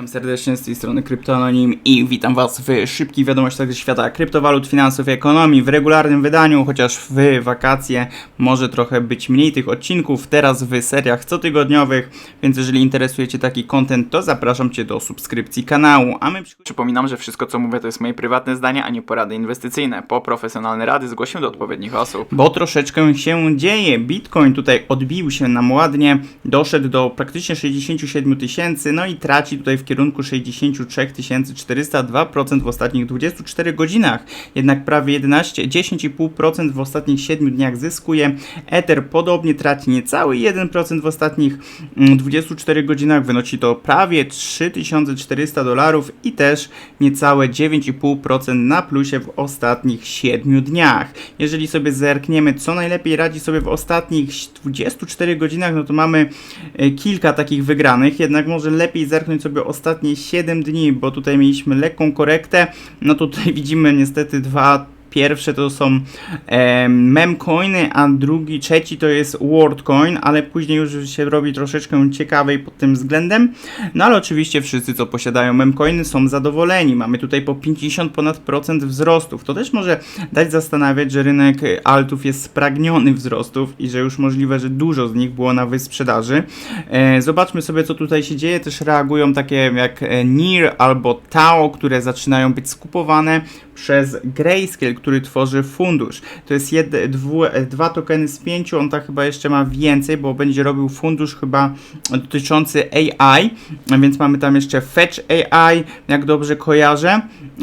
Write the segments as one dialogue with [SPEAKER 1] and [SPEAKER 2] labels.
[SPEAKER 1] Witam serdecznie z tej strony Kryptononim i witam Was w szybkich wiadomościach ze świata kryptowalut, finansów i ekonomii w regularnym wydaniu, chociaż w wakacje może trochę być mniej tych odcinków, teraz w seriach cotygodniowych, więc jeżeli interesuje Cię taki content, to zapraszam Cię do subskrypcji kanału, a my przypominam, że wszystko co mówię to jest moje prywatne zdanie, a nie porady inwestycyjne. Po profesjonalne rady zgłoś się do odpowiednich osób. Bo troszeczkę się dzieje. Bitcoin tutaj odbił się nam ładnie, doszedł do praktycznie 67 tysięcy, no i traci tutaj w kierunku 63 402% w ostatnich 24 godzinach. Jednak prawie 11, 10,5% w ostatnich 7 dniach zyskuje. Ether podobnie traci niecały 1% w ostatnich mm, 24 godzinach. Wynosi to prawie 3400 dolarów i też niecałe 9,5% na plusie w ostatnich 7 dniach. Jeżeli sobie zerkniemy, co najlepiej radzi sobie w ostatnich 24 godzinach, no to mamy e, kilka takich wygranych, jednak może lepiej zerknąć sobie ostatnie 7 dni, bo tutaj mieliśmy lekką korektę. No tutaj widzimy niestety dwa Pierwsze to są e, memcoiny, a drugi, trzeci to jest WorldCoin, ale później już się robi troszeczkę ciekawej pod tym względem. No ale oczywiście wszyscy, co posiadają memcoiny są zadowoleni. Mamy tutaj po 50 ponad procent wzrostów. To też może dać zastanawiać, że rynek altów jest spragniony wzrostów i że już możliwe, że dużo z nich było na wysprzedaży. E, zobaczmy sobie, co tutaj się dzieje. Też reagują takie jak e, NIR albo TAO, które zaczynają być skupowane przez Grayscale, który tworzy fundusz. To jest jed, dwu, dwa tokeny z pięciu, on tak chyba jeszcze ma więcej, bo będzie robił fundusz chyba dotyczący AI, więc mamy tam jeszcze Fetch AI, jak dobrze kojarzę,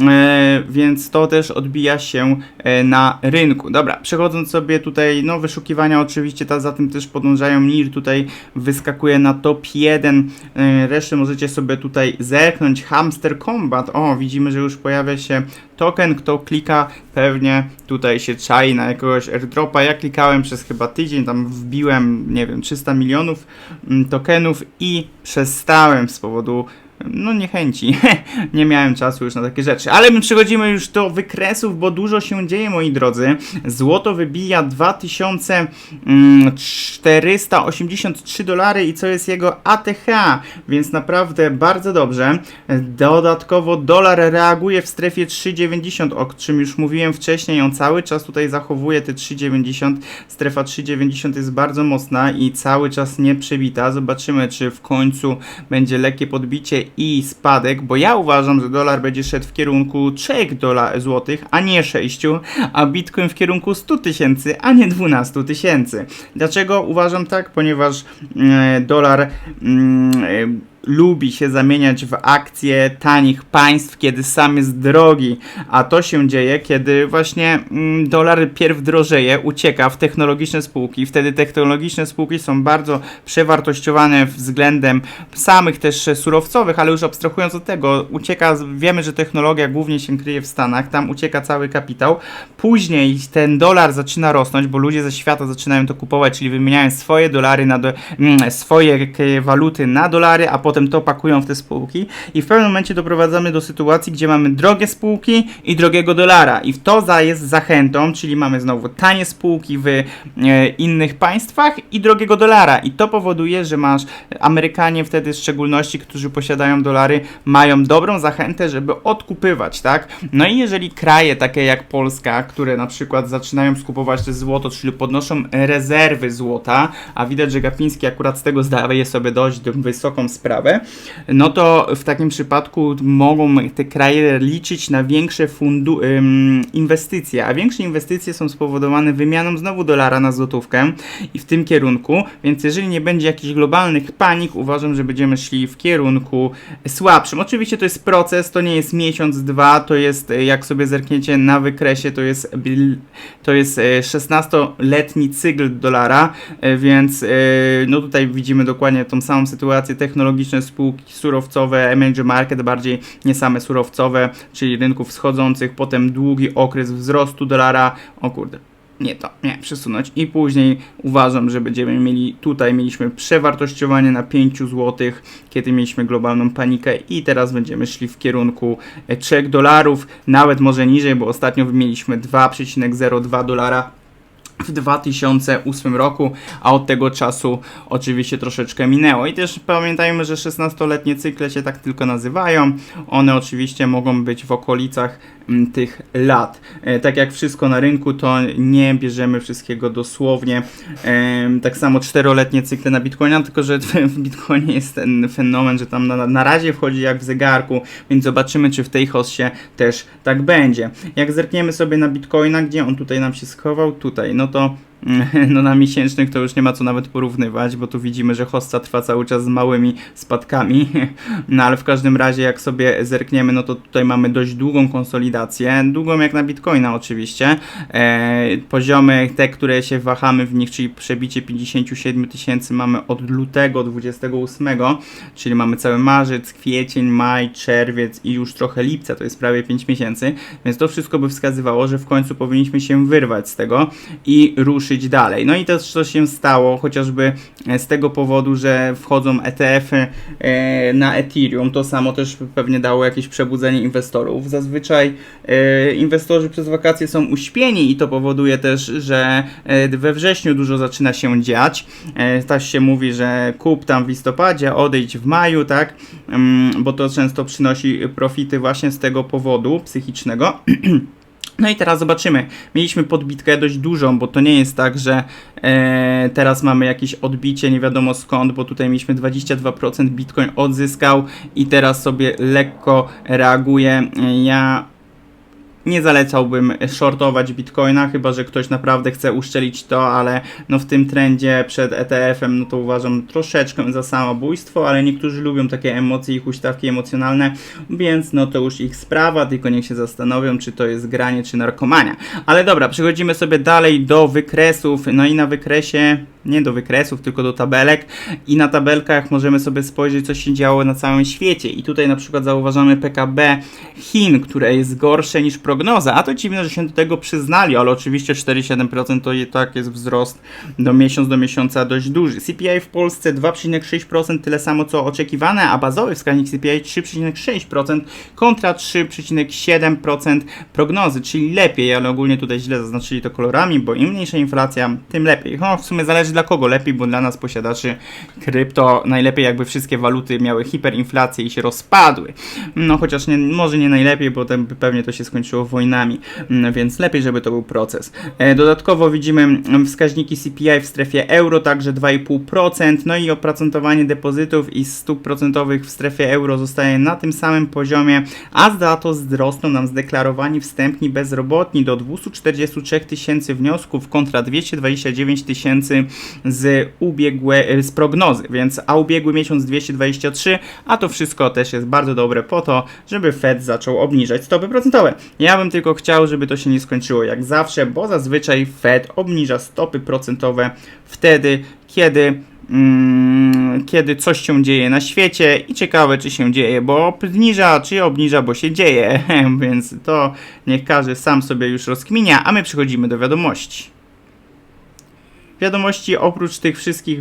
[SPEAKER 1] e, więc to też odbija się e, na rynku. Dobra, przechodząc sobie tutaj, no wyszukiwania oczywiście ta, za tym też podążają, NIR tutaj wyskakuje na top 1, e, resztę możecie sobie tutaj zerknąć, Hamster Combat, o widzimy, że już pojawia się token, kto klika pewnie tutaj się czai na jakiegoś airdropa. Ja klikałem przez chyba tydzień, tam wbiłem, nie wiem, 300 milionów mm, tokenów i przestałem z powodu no niechęci. nie miałem czasu już na takie rzeczy. Ale my przechodzimy już do wykresów, bo dużo się dzieje, moi drodzy. Złoto wybija 2483 dolary i co jest jego ATH, więc naprawdę bardzo dobrze. Dodatkowo dolar reaguje w strefie 3,90, o czym już mówiłem wcześniej. On cały czas tutaj zachowuje te 3,90. Strefa 3,90 jest bardzo mocna i cały czas nie przebita. Zobaczymy, czy w końcu będzie lekkie podbicie i spadek, bo ja uważam, że dolar będzie szedł w kierunku 3 dolar złotych, a nie 6, a bitcoin w kierunku 100 tysięcy, a nie 12 tysięcy. Dlaczego uważam tak? Ponieważ e, dolar mm, e, lubi się zamieniać w akcje tanich państw, kiedy sam jest drogi, a to się dzieje, kiedy właśnie mm, dolar pierw drożeje, ucieka w technologiczne spółki, wtedy technologiczne spółki są bardzo przewartościowane względem samych też surowcowych, ale już abstrahując od tego, ucieka, wiemy, że technologia głównie się kryje w Stanach, tam ucieka cały kapitał, później ten dolar zaczyna rosnąć, bo ludzie ze świata zaczynają to kupować, czyli wymieniają swoje dolary na do, mm, swoje waluty na dolary, a potem potem to pakują w te spółki i w pewnym momencie doprowadzamy do sytuacji, gdzie mamy drogie spółki i drogiego dolara i to za jest zachętą, czyli mamy znowu tanie spółki w e, innych państwach i drogiego dolara i to powoduje, że masz Amerykanie wtedy w szczególności, którzy posiadają dolary, mają dobrą zachętę, żeby odkupywać, tak? No i jeżeli kraje takie jak Polska, które na przykład zaczynają skupować te złoto, czyli podnoszą rezerwy złota, a widać, że Gapiński akurat z tego zdaje sobie dość wysoką sprawę, sprawę, no to w takim przypadku mogą te kraje liczyć na większe fundu, inwestycje, a większe inwestycje są spowodowane wymianą znowu dolara na złotówkę i w tym kierunku, więc jeżeli nie będzie jakichś globalnych panik, uważam, że będziemy szli w kierunku słabszym. Oczywiście to jest proces, to nie jest miesiąc, dwa, to jest, jak sobie zerkniecie na wykresie, to jest, to jest 16-letni cykl dolara, e, więc e, no tutaj widzimy dokładnie tą samą sytuację technologiczną spółki surowcowe, emerging market bardziej nie same surowcowe, czyli rynków wschodzących, potem długi okres wzrostu dolara, o kurde, nie to, nie, przesunąć. I później uważam, że będziemy mieli, tutaj mieliśmy przewartościowanie na 5 zł, kiedy mieliśmy globalną panikę i teraz będziemy szli w kierunku 3 e, dolarów, nawet może niżej, bo ostatnio mieliśmy 2,02 dolara w 2008 roku, a od tego czasu oczywiście troszeczkę minęło. I też pamiętajmy, że 16-letnie cykle się tak tylko nazywają. One oczywiście mogą być w okolicach tych lat. E, tak jak wszystko na rynku, to nie bierzemy wszystkiego dosłownie. Tak samo 4-letnie cykle na Bitcoina, tylko że w Bitcoinie jest ten fenomen, że tam na, na razie wchodzi jak w zegarku, więc zobaczymy, czy w tej hossie też tak będzie. Jak zerkniemy sobie na Bitcoina, gdzie on tutaj nam się schował? Tutaj, no to no na miesięcznych to już nie ma co nawet porównywać, bo tu widzimy, że hossa trwa cały czas z małymi spadkami. No ale w każdym razie jak sobie zerkniemy, no to tutaj mamy dość długą konsolidację, długą jak na Bitcoina oczywiście. E, poziomy te, które się wahamy w nich, czyli przebicie 57 tysięcy mamy od lutego 28, czyli mamy cały marzec, kwiecień, maj, czerwiec i już trochę lipca, to jest prawie 5 miesięcy, więc to wszystko by wskazywało, że w końcu powinniśmy się wyrwać z tego i ruszyć dalej. No i to, co się stało, chociażby e, z tego powodu, że wchodzą ETF-y e, na Ethereum, to samo też pewnie dało jakieś przebudzenie inwestorów. Zazwyczaj e, inwestorzy przez wakacje są uśpieni i to powoduje też, że we wrześniu dużo zaczyna się dziać. Też się mówi, że kup tam w listopadzie, odejdź w maju, tak? Mm, bo to często przynosi profity właśnie z tego powodu psychicznego. No i teraz zobaczymy. Mieliśmy podbitkę dość dużą, bo to nie jest tak, że e, teraz mamy jakieś odbicie nie wiadomo skąd, bo tutaj mieliśmy 22% Bitcoin odzyskał i teraz sobie lekko reaguje. Ja nie zalecałbym shortować Bitcoina, chyba że ktoś naprawdę chce uszczelić to, ale no w tym trendzie przed ETF-em, no to uważam troszeczkę za samobójstwo, ale niektórzy lubią takie emocje i huśtawki emocjonalne, więc no to już ich sprawa, tylko niech się zastanowią, czy to jest granie, czy narkomania. Ale dobra, przechodzimy sobie dalej do wykresów, no i na wykresie nie do wykresów, tylko do tabelek i na tabelkach możemy sobie spojrzeć, co się działo na całym świecie. I tutaj na przykład zauważamy PKB Chin, które jest gorsze niż prognoza, a to dziwne, że się do tego przyznali, ale oczywiście 4,7% to i tak jest wzrost do miesiąc do miesiąca dość duży. CPI w Polsce 2,6%, tyle samo co oczekiwane, a bazowy wskaźnik CPI 3,6% kontra 3,7% prognozy, czyli lepiej, ale ogólnie tutaj źle zaznaczyli to kolorami, bo im mniejsza inflacja, tym lepiej. No, w sumie zależy dla kogo lepiej, bo dla nas posiadaczy krypto najlepiej jakby wszystkie waluty miały hiperinflację i się rozpadły. No chociaż nie, może nie najlepiej, bo ten, pewnie to się skończyło wojnami, mm, więc lepiej, żeby to był proces. E, dodatkowo widzimy mm, wskaźniki CPI w strefie euro, także 2,5%, no i oprocentowanie depozytów i stóp procentowych w strefie euro zostaje na tym samym poziomie, a za to wzrosną nam zdeklarowani wstępni bezrobotni do 243 tysięcy wniosków kontra 229 tysięcy z ubiegłe, z prognozy, więc a ubiegły miesiąc 223, a to wszystko też jest bardzo dobre po to, żeby Fed zaczął obniżać stopy procentowe. Ja bym tylko chciał, żeby to się nie skończyło jak zawsze, bo zazwyczaj Fed obniża stopy procentowe wtedy, kiedy mm, kiedy coś się dzieje na świecie i ciekawe, czy się dzieje, bo obniża, czy obniża, bo się dzieje, więc to niech każdy sam sobie już rozkminia, a my przechodzimy do wiadomości. Wiadomości oprócz tych wszystkich,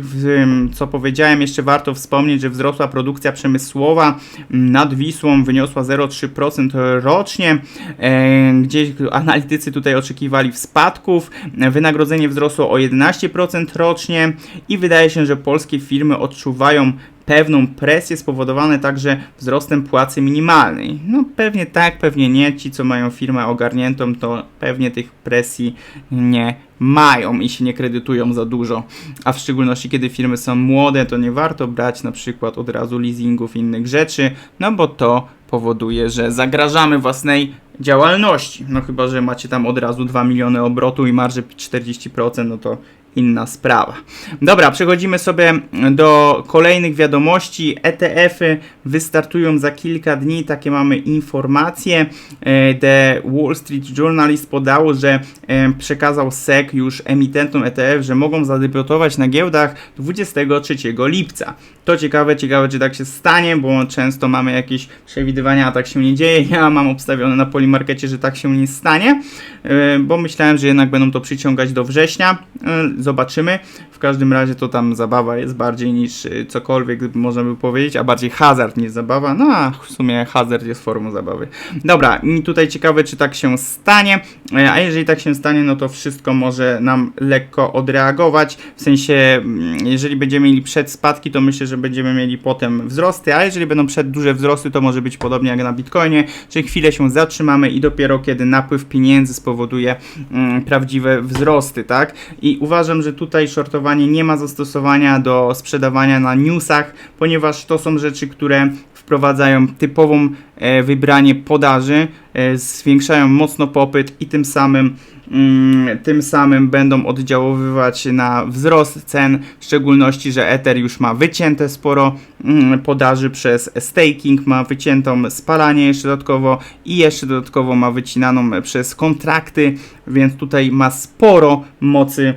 [SPEAKER 1] co powiedziałem, jeszcze warto wspomnieć, że wzrosła produkcja przemysłowa nad Wisłą, wyniosła 0,3% rocznie. E, gdzieś analitycy tutaj oczekiwali spadków. Wynagrodzenie wzrosło o 11% rocznie i wydaje się, że polskie firmy odczuwają pewną presję spowodowane także wzrostem płacy minimalnej. No pewnie tak, pewnie nie. Ci, co mają firmę ogarniętą, to pewnie tych presji nie mają i się nie kredytują za dużo. A w szczególności, kiedy firmy są młode, to nie warto brać na przykład od razu leasingów innych rzeczy, no bo to powoduje, że zagrażamy własnej działalności. No chyba, że macie tam od razu 2 miliony obrotu i marży 40%, no to inna sprawa. Dobra, przechodzimy sobie do kolejnych wiadomości. ETF-y wystartują za kilka dni, takie mamy informacje. E, The Wall Street Journalist podało, że e, przekazał SEC już emitentom ETF, że mogą zadebiutować na giełdach 23 lipca. To ciekawe, ciekawe czy tak się stanie, bo często mamy jakieś przewidywania, a tak się nie dzieje. Ja mam obstawione na Polimarkecie, że tak się nie stanie, e, bo myślałem, że jednak będą to przyciągać do września zobaczymy. W każdym razie to tam zabawa jest bardziej niż y, cokolwiek można by powiedzieć, a bardziej hazard niż zabawa. No a w sumie hazard jest formą zabawy. Dobra, tutaj ciekawe, czy tak się stanie. E, A jeżeli tak się stanie, no to wszystko może nam lekko odreagować. W sensie, mm, jeżeli będziemy mieli przed spadki, to myślę, że będziemy mieli potem wzrosty, a jeżeli będą przed duże wzrosty, to może być podobnie jak na Bitcoinie, że chwilę się zatrzymamy i dopiero kiedy napływ pieniędzy spowoduje mm, prawdziwe wzrosty, tak? I uważam, że tutaj shortowanie nie ma zastosowania do sprzedawania na newsach, ponieważ to są rzeczy, które wprowadzają typową e, wybranie podaży, e, zwiększają mocno popyt i tym samym mm, tym samym będą oddziaływać na wzrost cen, w szczególności, że Ether już ma wycięte sporo mm, podaży przez staking, ma wyciętą spalanie jeszcze dodatkowo i jeszcze dodatkowo ma wycinaną przez kontrakty, więc tutaj ma sporo mocy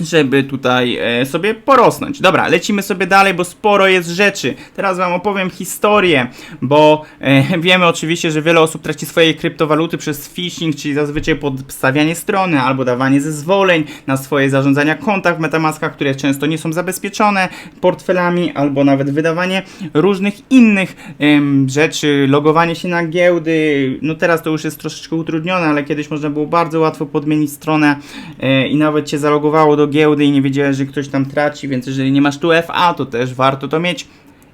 [SPEAKER 1] żeby tutaj e, sobie porosnąć. Dobra, lecimy sobie dalej, bo sporo jest rzeczy. Teraz Wam opowiem historię, bo e, wiemy oczywiście, że wiele osób traci swoje kryptowaluty przez phishing, czyli zazwyczaj podstawianie strony albo dawanie zezwoleń na swoje zarządzania kontach w Metamaskach, które często nie są zabezpieczone portfelami, albo nawet wydawanie różnych innych rzeczy, logowanie się na giełdy. No teraz to już jest troszeczkę utrudnione, ale kiedyś można było bardzo łatwo podmienić stronę e, i nawet się zalogowało do giełdy i nie wiedziałeś, że ktoś tam traci, więc jeżeli nie masz tu FA, to też warto to mieć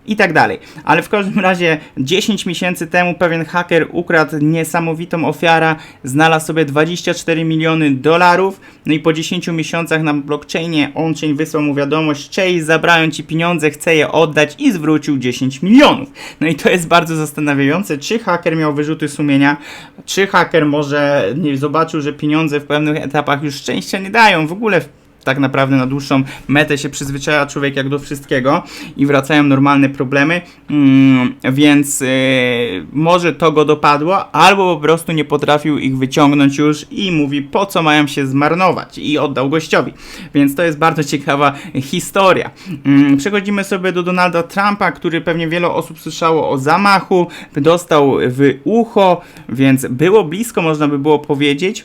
[SPEAKER 1] i tak dalej. Ale w każdym razie 10 miesięcy temu pewien haker ukradł niesamowitą ofiarę, znalazł sobie 24 miliony dolarów, no i po 10 miesiącach na blockchainie on-chain wysłał mu wiadomość, Chase, zabrałem ci pieniądze, chcę je oddać i zwrócił 10 milionów. No i to jest bardzo zastanawiające, czy haker miał wyrzuty sumienia, czy haker może nie zobaczył, że pieniądze w pewnych etapach już szczęścia nie dają, w ogóle tak naprawdę na dłuższą metę się przyzwyczaja człowiek jak do wszystkiego i wracają normalne problemy, mm, więc yy, może to go dopadło, albo po prostu nie potrafił ich wyciągnąć już i mówi po co mają się zmarnować i oddał gościowi. Więc to jest bardzo ciekawa historia. Mm, przechodzimy sobie do Donalda Trumpa, który pewnie wiele osób słyszało o zamachu, dostał w ucho, więc było blisko, można by było powiedzieć.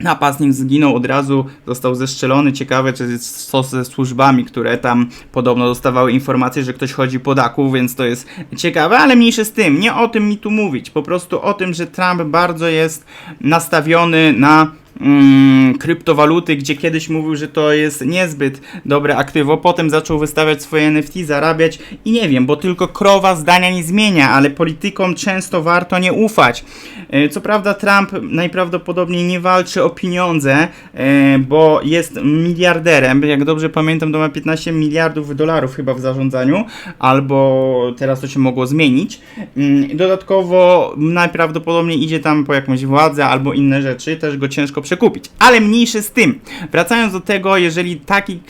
[SPEAKER 1] Napastnik zginął od razu, został zestrzelony. Ciekawe, czy jest co ze służbami, które tam podobno dostawały informacje, że ktoś chodzi po daku, więc to jest ciekawe, ale mniejsze z tym. Nie o tym mi tu mówić. Po prostu o tym, że Trump bardzo jest nastawiony na mm, kryptowaluty, gdzie kiedyś mówił, że to jest niezbyt dobre aktywo, potem zaczął wystawiać swoje NFT, zarabiać i nie wiem, bo tylko krowa zdania nie zmienia, ale politykom często warto nie ufać. E, Co prawda Trump najprawdopodobniej nie walczy o pieniądze, e, bo jest miliarderem, jak dobrze pamiętam to ma 15 miliardów dolarów chyba w zarządzaniu, albo teraz to się mogło zmienić. Mm, Dodatkowo najprawdopodobniej idzie tam po jakąś władzę albo inne rzeczy, też go ciężko przekupić. Ale mniejszy z tym. Wracając do tego, jeżeli taki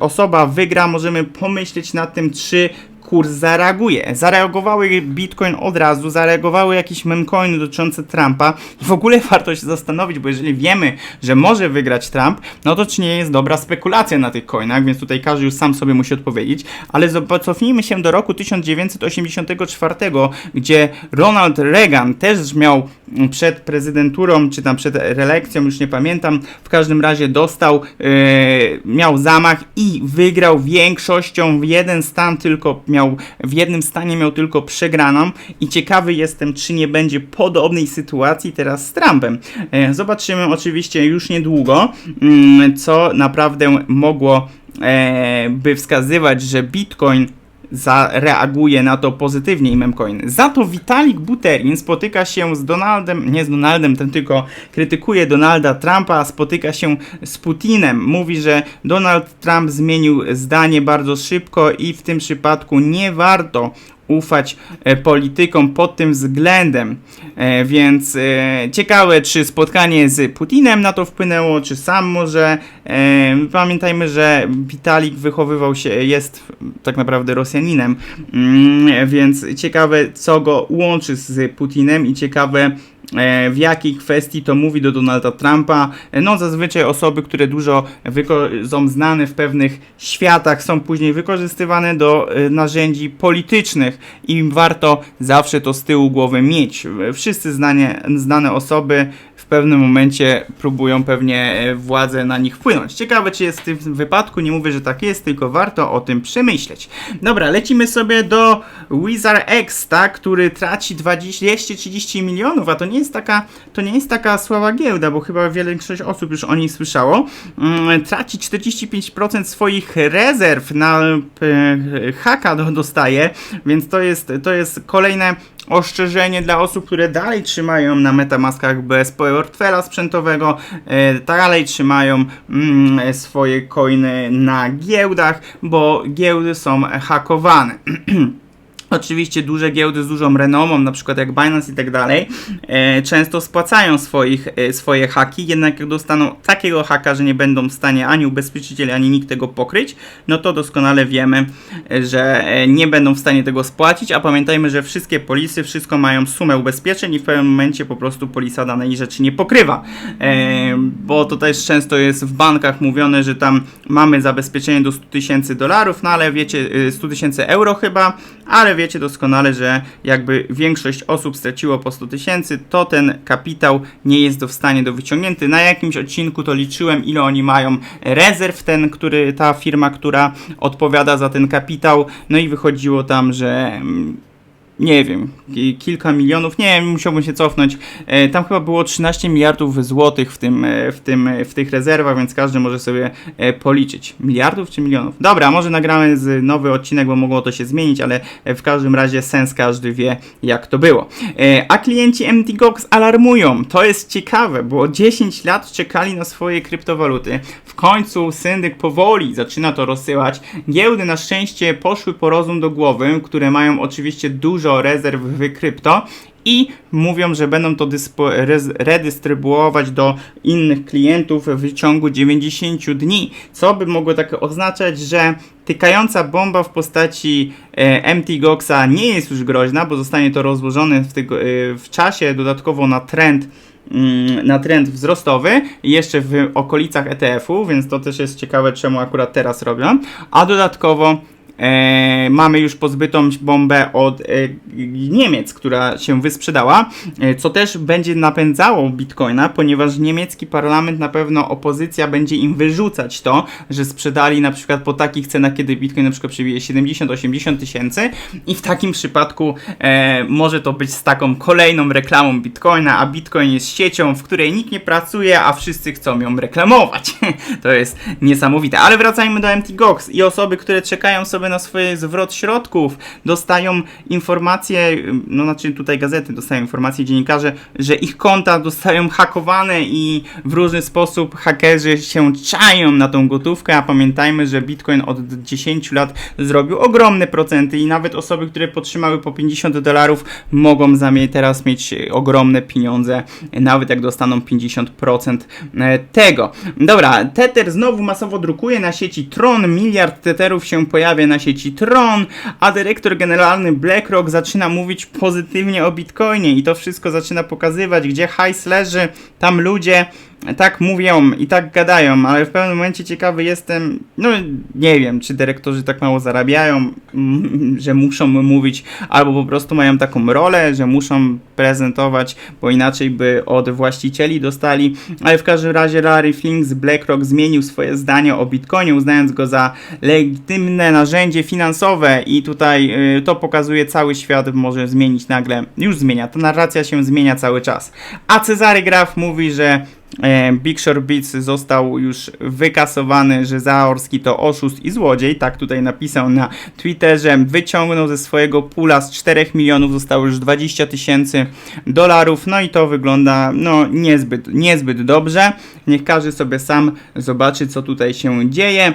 [SPEAKER 1] osoba wygra, możemy pomyśleć nad tym, czy kurs zareaguje. Zareagowały Bitcoin od razu, zareagowały jakieś memcoiny dotyczące Trumpa. W ogóle warto się zastanowić, bo jeżeli wiemy, że może wygrać Trump, no to czy nie jest dobra spekulacja na tych coinach, więc tutaj każdy już sam sobie musi odpowiedzieć. Ale cofnijmy się do roku 1984, gdzie Ronald Reagan też miał mm, przed prezydenturą, czy tam przed reelekcją, już nie pamiętam, w każdym razie dostał, e, miał zamach i wygrał większością, w jeden stan tylko miał, w jednym stanie miał tylko przegraną i ciekawy jestem, czy nie będzie podobnej sytuacji teraz z Trumpem. E, zobaczymy oczywiście już niedługo, mm, co naprawdę mogło e, by wskazywać, że Bitcoin zareaguje na to pozytywnie i memcoin. Za to Vitalik Buterin spotyka się z Donaldem, nie z Donaldem, ten tylko krytykuje Donalda Trumpa, spotyka się z Putinem. Mówi, że Donald Trump zmienił zdanie bardzo szybko i w tym przypadku nie warto ufać e, politykom pod tym względem. E, więc e, ciekawe, czy spotkanie z Putinem na to wpłynęło, czy sam może. Pamiętajmy, że Vitalik wychowywał się, jest tak naprawdę Rosjaninem, mm, więc ciekawe, co go łączy z Putinem i ciekawe, w jakiej kwestii to mówi do Donalda Trumpa. E, No, zazwyczaj osoby, które dużo są znane w pewnych światach, są później wykorzystywane do e, narzędzi politycznych i warto zawsze to z tyłu głowy mieć. E, Wszyscy znanie, znane osoby pewnym momencie próbują pewnie e, władze na nich wpłynąć. Ciekawe, czy jest w tym wypadku, nie mówię, że tak jest, tylko warto o tym przemyśleć. Dobra, lecimy sobie do Wizard X, tak, który traci 20, 230 milionów, a to nie jest taka, to nie jest taka słaba giełda, bo chyba większość osób już o niej słyszało. Mm, traci 45% swoich rezerw na e, haka do, dostaje, więc to jest, to jest kolejne ostrzeżenie dla osób, które dalej trzymają na Metamaskach bez portfela sprzętowego, e, dalej trzymają mm, swoje coiny na giełdach, bo giełdy są hakowane. Oczywiście duże giełdy z dużą renomą, na przykład jak Binance i tak dalej, e, często spłacają swoich, e, swoje haki, jednak jak dostaną takiego haka, że nie będą w stanie ani ubezpieczyciele, ani nikt tego pokryć, no to doskonale wiemy, e, że nie będą w stanie tego spłacić, a pamiętajmy, że wszystkie polisy, wszystko mają sumę ubezpieczeń i w pewnym momencie po prostu polisa danej rzeczy nie pokrywa, bo to też często jest w bankach mówione, że tam mamy zabezpieczenie do 100 tysięcy dolarów, no ale wiecie, e, 100 tysięcy euro chyba, ale wiecie doskonale, że jakby większość osób straciło po 100 tysięcy, to ten kapitał nie jest do w stanie do wyciągnięty. Na jakimś odcinku to liczyłem, ile oni mają rezerw, ten, który, ta firma, która odpowiada za ten kapitał, no i wychodziło tam, że mm, nie wiem, ki- kilka milionów, nie wiem, musiałbym się cofnąć. E, tam chyba było 13 miliardów złotych w, tym, e, w, tym, e, w tych rezerwach, więc każdy może sobie policzyć. Miliardów czy milionów? Dobra, może nagramy z nowy odcinek, bo mogło to się zmienić, ale w każdym razie sens każdy wie, jak to było. A klienci MT Gox alarmują. To jest ciekawe, bo 10 lat czekali na swoje kryptowaluty. W końcu syndyk powoli zaczyna to rozsyłać. Giełdy na szczęście poszły po rozum do głowy, które mają oczywiście dużo rezerw w krypto i mówią, że będą to redystrybuować do innych klientów w ciągu 90 dni, co by mogło tak oznaczać, że tykająca bomba w postaci e, MT Goxa nie jest już groźna, bo zostanie to rozłożone w, e, w czasie dodatkowo na trend mm, na trend wzrostowy jeszcze w okolicach ETF-u, więc to też jest ciekawe, czemu akurat teraz robią. A dodatkowo E, mamy już pozbytą bombę od e, Niemiec, która się wysprzedała, e, co też będzie napędzało Bitcoina, ponieważ niemiecki parlament na pewno opozycja będzie im wyrzucać to, że sprzedali na przykład po takich cenach, kiedy Bitcoin na przykład przebije 70-80 tysięcy i w takim przypadku e, może to być z taką kolejną reklamą Bitcoina, a Bitcoin jest siecią, w której nikt nie pracuje, a wszyscy chcą ją reklamować. to jest niesamowite. Ale wracajmy do MT Gox i osoby, które czekają sobie na swój zwrot środków, dostają informacje, no znaczy tutaj gazety dostają informacje, dziennikarze, że ich konta dostają hakowane i w różny sposób hakerzy się czają na tą gotówkę, a pamiętajmy, że Bitcoin od 10 lat zrobił ogromne procenty i nawet osoby, które potrzymały po 50 dolarów mogą za mnie teraz mieć ogromne pieniądze, nawet jak dostaną 50% tego. Dobra, Tether znowu masowo drukuje na sieci Tron, miliard Tetherów się pojawia na sieci Tron, a dyrektor generalny BlackRock zaczyna mówić pozytywnie o Bitcoinie i to wszystko zaczyna pokazywać, gdzie hajs leży, tam ludzie tak mówią i tak gadają, ale w pewnym momencie ciekawy jestem, no nie wiem, czy dyrektorzy tak mało zarabiają, że muszą mówić, albo po prostu mają taką rolę, że muszą prezentować, bo inaczej by od właścicieli dostali, ale w każdym razie Larry Fink z BlackRock zmienił swoje zdanie o Bitcoinie, uznając go za legitymne narzędzie finansowe i tutaj y, to pokazuje cały świat może zmienić nagle, już zmienia, ta narracja się zmienia cały czas. A Cezary Graf mówi, że Big Short Beats został już wykasowany, że Zaorski to oszust i złodziej, tak tutaj napisał na Twitterze, wyciągnął ze swojego pula z 4 milionów, zostało już 20 tysięcy dolarów, no i to wygląda no niezbyt, niezbyt dobrze, niech każdy sobie sam zobaczy co tutaj się dzieje.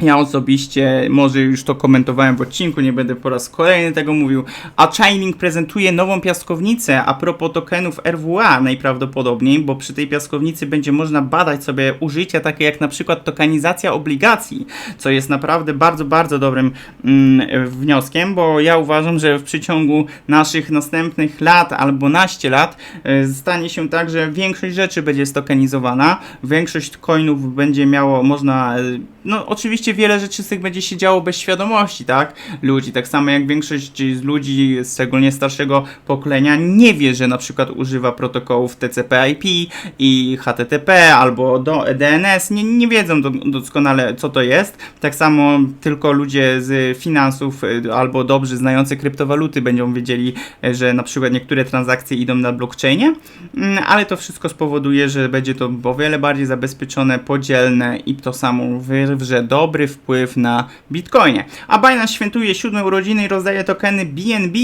[SPEAKER 1] Ja osobiście, może już to komentowałem w odcinku, nie będę po raz kolejny tego mówił, a Chaining prezentuje nową piaskownicę a propos tokenów RWA najprawdopodobniej, bo przy tej piaskownicy będzie można badać sobie użycia takie jak na przykład tokenizacja obligacji, co jest naprawdę bardzo, bardzo dobrym mm, wnioskiem, bo ja uważam, że w przeciągu naszych następnych lat albo naście lat e, stanie się tak, że większość rzeczy będzie stokenizowana, większość coinów będzie miało, można, e, no oczywiście oczywiście wiele rzeczy z tych będzie się działo bez świadomości, tak? Ludzi, tak samo jak większość z ludzi, szczególnie starszego pokolenia, nie wie, że na przykład używa protokołów TCP/IP i HTTP albo do DNS, nie, nie wiedzą do, doskonale co to jest. Tak samo tylko ludzie z finansów y, albo dobrze znający kryptowaluty będą wiedzieli, y, że na przykład niektóre transakcje idą na blockchainie, Mm, ale to wszystko spowoduje, że będzie to o wiele bardziej zabezpieczone, podzielne i to samo wywrze dobry wpływ na Bitcoinie. A Binance świętuje siódme urodziny i rozdaje tokeny BNB.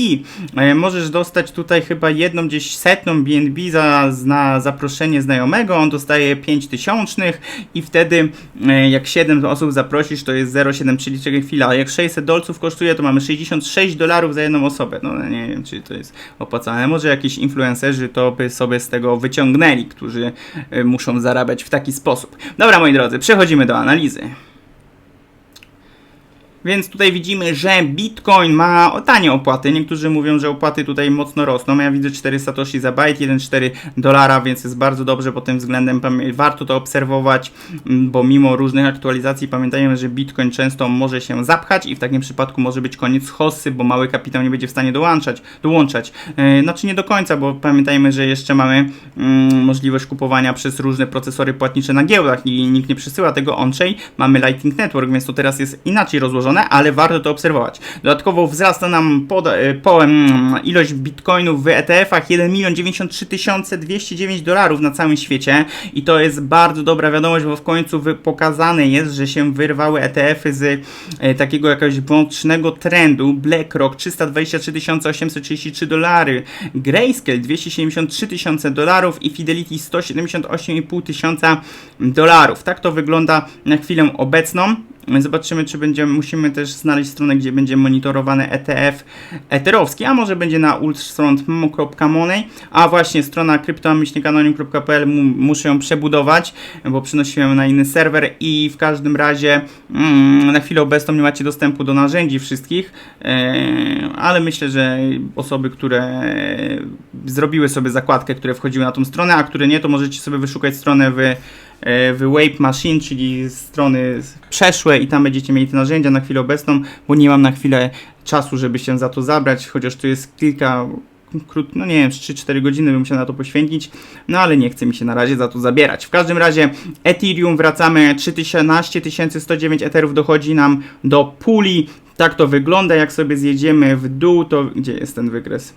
[SPEAKER 1] E, Możesz dostać tutaj chyba jedną gdzieś setną BNB za na zaproszenie znajomego, on dostaje 5 tysiącznych i wtedy e, jak 7 osób zaprosisz, to jest 0,7, czyli czekaj chwila, a jak 600 dolców kosztuje, to mamy 66 dolarów za jedną osobę. No nie wiem, czy to jest opłacalne. Może jakiś influencerzy to by sobie z tego wyciągnęli, którzy e, muszą zarabiać w taki sposób. Dobra, moi drodzy, przechodzimy do analizy. Więc tutaj widzimy, że Bitcoin ma o tanie opłaty. Niektórzy mówią, że opłaty tutaj mocno rosną. Ja widzę 4 satoshi za byte, 1,4 dolara, więc jest bardzo dobrze pod tym względem. Warto to obserwować, m, bo mimo różnych aktualizacji pamiętajmy, że Bitcoin często może się zapchać i w takim przypadku może być koniec hossy, bo mały kapitał nie będzie w stanie dołączać. dołączać. E, Znaczy nie do końca, bo pamiętajmy, że jeszcze mamy mm, możliwość kupowania przez różne procesory płatnicze na giełdach i nikt nie przesyła tego on-chain. Mamy Lightning Network, więc to teraz jest inaczej rozłożone, ale warto to obserwować. Dodatkowo wzrasta nam pod, e, po, mm, ilość bitcoinów w ETF-ach 1 milion 93 209 dolarów na całym świecie i to jest bardzo dobra wiadomość, bo w końcu pokazane jest, że się wyrwały ETF-y z e, takiego jakiegoś bocznego trendu. BlackRock 323 833 dolary, Grayscale 273 tysiące dolarów i Fidelity 178,5 tysiąca dolarów. Tak to wygląda na chwilę obecną. Zobaczymy, czy będziemy, musimy też znaleźć stronę, gdzie będzie monitorowany ETF eterowski, a może będzie na ultrasfront.money, a właśnie strona kryptomyślnikanonim.pl mu, muszę ją przebudować, bo przynosiłem na inny serwer i w każdym razie mm, na chwilę obecną nie macie dostępu do narzędzi wszystkich, e, ale myślę, że osoby, które zrobiły sobie zakładkę, które wchodziły na tą stronę, a które nie, to możecie sobie wyszukać stronę w w Wave Machine, czyli strony przeszłe i tam będziecie mieli te narzędzia na chwilę obecną, bo nie mam na chwilę czasu, żeby się za to zabrać, chociaż tu jest kilka krót, no nie wiem, 3-4 godziny bym musiał na to poświęcić, no ale nie chce mi się na razie za to zabierać. W każdym razie Ethereum wracamy, 13 109 Etherów dochodzi nam do puli, tak to wygląda, jak sobie zjedziemy w dół, to gdzie jest ten wykres?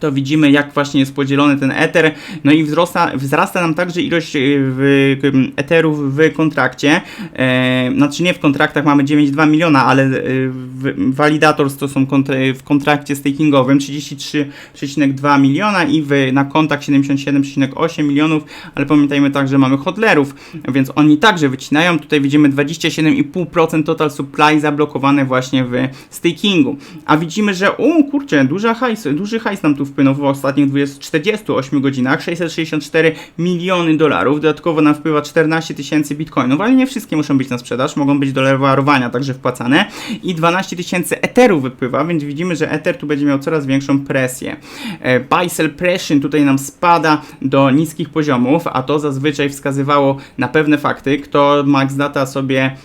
[SPEAKER 1] To widzimy, jak właśnie jest podzielony ten ether. No i wzrasta, wzrasta nam także ilość e, w, eterów w kontrakcie. E, znaczy nie w kontraktach mamy 9,2 miliona, ale e, w, validators to są w kontrakcie stakingowym 33,2 miliona i w, na kontach 77,8 milionów, ale pamiętajmy także, że mamy hodlerów, więc oni także wycinają. Tutaj widzimy 27,5% total supply zablokowane właśnie w stakingu. A widzimy, że o kurczę, duża hajs, duży hajs nam tu wpłynął w ostatnich 20, 48 godzinach, 664 miliony dolarów, dodatkowo nam wpływa 14 tysięcy bitcoinów, ale nie wszystkie muszą być na sprzedaż, mogą być do lewarowania także wpłacane i 12 tysięcy eterów wypływa, więc widzimy, że ether tu będzie miał coraz większą presję. E, buy sell pression tutaj nam spada do niskich poziomów, a to zazwyczaj wskazywało na pewne fakty. Kto max data sobie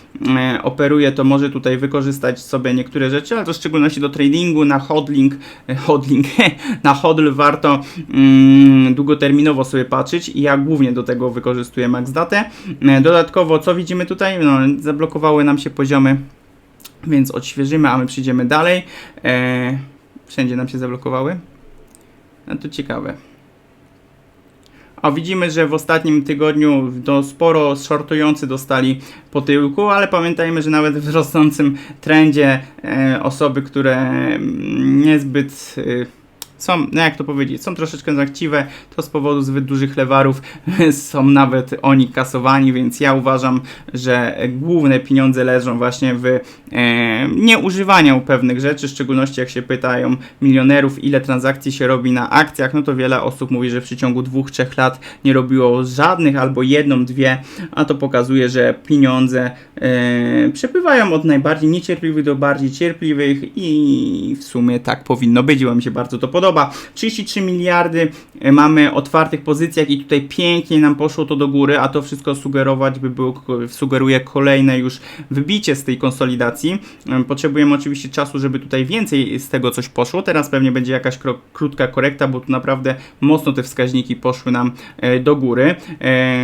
[SPEAKER 1] operuje, to może tutaj wykorzystać sobie niektóre rzeczy, ale to w szczególności do tradingu, na hodling, e, hodling, na hodl warto mm, długoterminowo sobie patrzeć i ja głównie do tego wykorzystuję max datę. E, Dodatkowo, co widzimy tutaj? No, zablokowały nam się poziomy, więc odświeżymy, a my przyjdziemy dalej. E, wszędzie nam się zablokowały. No to ciekawe. A widzimy, że w ostatnim tygodniu do sporo shortujący dostali po tyłku, ale pamiętajmy, że nawet w rosnącym trendzie e, osoby, które mm, niezbyt e, są, no jak to powiedzieć, są troszeczkę zachciwe, to z powodu zbyt dużych lewarów są nawet oni kasowani, więc ja uważam, że główne pieniądze leżą właśnie w e, nieużywaniu pewnych rzeczy, w szczególności jak się pytają milionerów, ile transakcji się robi na akcjach, no to wiele osób mówi, że w przeciągu dwóch, trzech lat nie robiło żadnych albo jedną, dwie, a to pokazuje, że pieniądze e, przepływają od najbardziej niecierpliwych do bardziej cierpliwych i w sumie tak powinno być, bo mi się bardzo to podoba. Podoba. 33 miliardy e, mamy otwartych pozycjach i tutaj pięknie nam poszło to do góry, a to wszystko sugerować by było, sugeruje kolejne już wybicie z tej konsolidacji. E, Potrzebujemy oczywiście czasu, żeby tutaj więcej z tego coś poszło. Teraz pewnie będzie jakaś krótka korekta, bo tu naprawdę mocno te wskaźniki poszły nam e, do góry.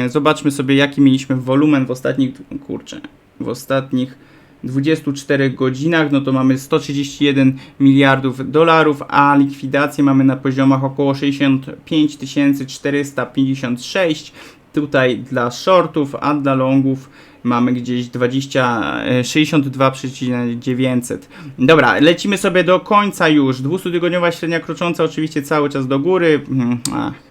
[SPEAKER 1] Zobaczmy sobie, jaki mieliśmy wolumen w ostatnich, kurczę, w ostatnich 24 godzinach, no to mamy 131 miliardów dolarów, a likwidację mamy na poziomach około 65 456. Tutaj dla shortów, a dla longów mamy gdzieś 20, e, 62,900. Dobra, lecimy sobie do końca już. 200-tygodniowa średnia krocząca oczywiście cały czas do góry. Mhm, Ach.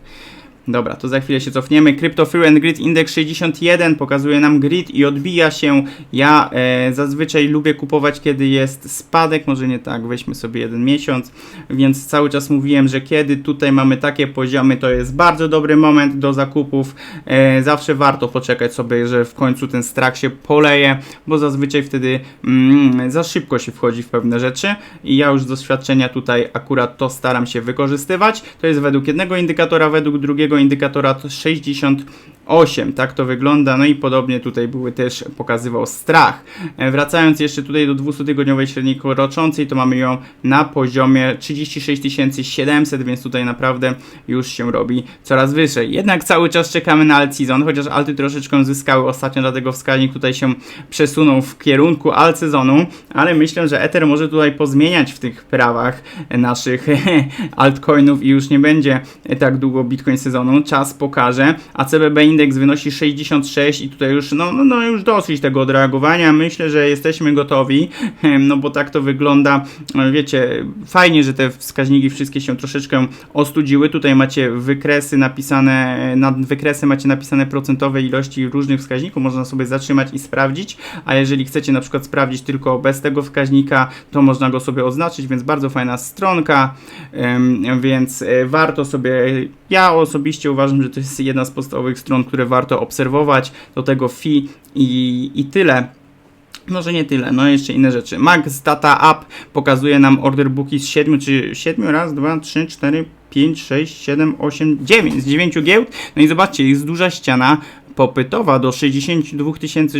[SPEAKER 1] Dobra, to za chwilę się cofniemy. Crypto Fear and Grid Index 61 pokazuje nam grid i odbija się. Ja e, zazwyczaj lubię kupować, kiedy jest spadek, może nie tak, weźmy sobie jeden miesiąc, więc cały czas mówiłem, że kiedy tutaj mamy takie poziomy, to jest bardzo dobry moment do zakupów. E, zawsze warto poczekać sobie, że w końcu ten strach się poleje, bo zazwyczaj wtedy mm, za szybko się wchodzi w pewne rzeczy i ja już z doświadczenia tutaj akurat to staram się wykorzystywać. To jest według jednego indykatora, według drugiego indykatora to 68, tak to wygląda, no i podobnie tutaj były też, pokazywał strach. E, Wracając jeszcze tutaj do 200-tygodniowej średniej roczącej, to mamy ją na poziomie 36 700, więc tutaj naprawdę już się robi coraz wyżej. Jednak cały czas czekamy na alt season, chociaż alty troszeczkę zyskały ostatnio, dlatego wskaźnik tutaj się przesunął w kierunku alt sezonu, ale myślę, że Ether może tutaj pozmieniać w tych prawach naszych altcoinów i już nie będzie tak długo Bitcoin sezonu. Czas pokaże, a CBB indeks wynosi 66 i tutaj już, no, no, no już dosyć tego odreagowania. Myślę, że jesteśmy gotowi, no bo tak to wygląda. Wiecie, fajnie, że te wskaźniki wszystkie się troszeczkę ostudziły. Tutaj macie wykresy napisane, na wykresy macie napisane procentowe ilości różnych wskaźników, można sobie zatrzymać i sprawdzić, a jeżeli chcecie na przykład sprawdzić tylko bez tego wskaźnika, to można go sobie oznaczyć, więc bardzo fajna stronka, więc e, warto sobie, ja osobiście uważam, że to jest jedna z podstawowych stron, które warto obserwować, do tego FI i, i tyle. Może nie tyle, no jeszcze inne rzeczy. Max Data App pokazuje nam order booki z 7 czy 7 raz, 2, 3, 4, 5, 6, 7, 8, 9 z 9 giełd. No i zobaczcie, jest duża ściana popytowa do 62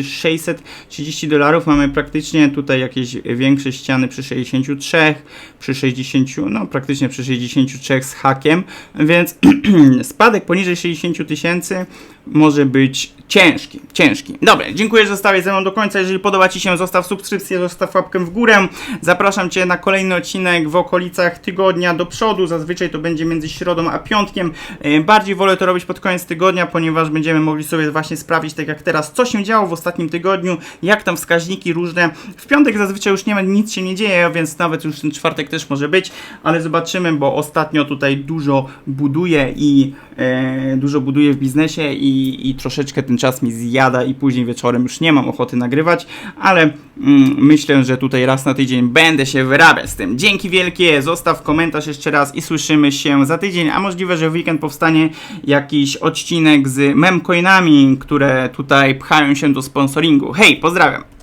[SPEAKER 1] 630 dolarów. Mamy praktycznie tutaj jakieś większe ściany przy 63, przy 60, no praktycznie przy 63 z hakiem, więc spadek poniżej 60 tysięcy może być ciężki, ciężki. Dobra, dziękuję, że zostałeś ze mną do końca. Jeżeli podoba Ci się, zostaw subskrypcję, zostaw łapkę w górę. Zapraszam Cię na kolejny odcinek w okolicach tygodnia do przodu. Zazwyczaj to będzie między środą a piątkiem. E, Bardziej wolę to robić pod koniec tygodnia, ponieważ będziemy mogli sobie właśnie sprawdzić, tak jak teraz, co się działo w ostatnim tygodniu, jak tam wskaźniki różne. W piątek zazwyczaj już nie ma, nic się nie dzieje, więc nawet już ten czwartek też może być, ale zobaczymy, bo ostatnio tutaj dużo buduję i e, dużo buduję w biznesie i, troszeczkę ten czas mi zjada i później wieczorem już nie mam ochoty nagrywać, ale mm, myślę, że tutaj raz na tydzień będę się wyrabiać z tym. Dzięki wielkie, zostaw komentarz jeszcze raz i słyszymy się za tydzień, a możliwe, że w weekend powstanie jakiś odcinek z memcoinami, które tutaj pchają się do sponsoringu. Hej, pozdrawiam!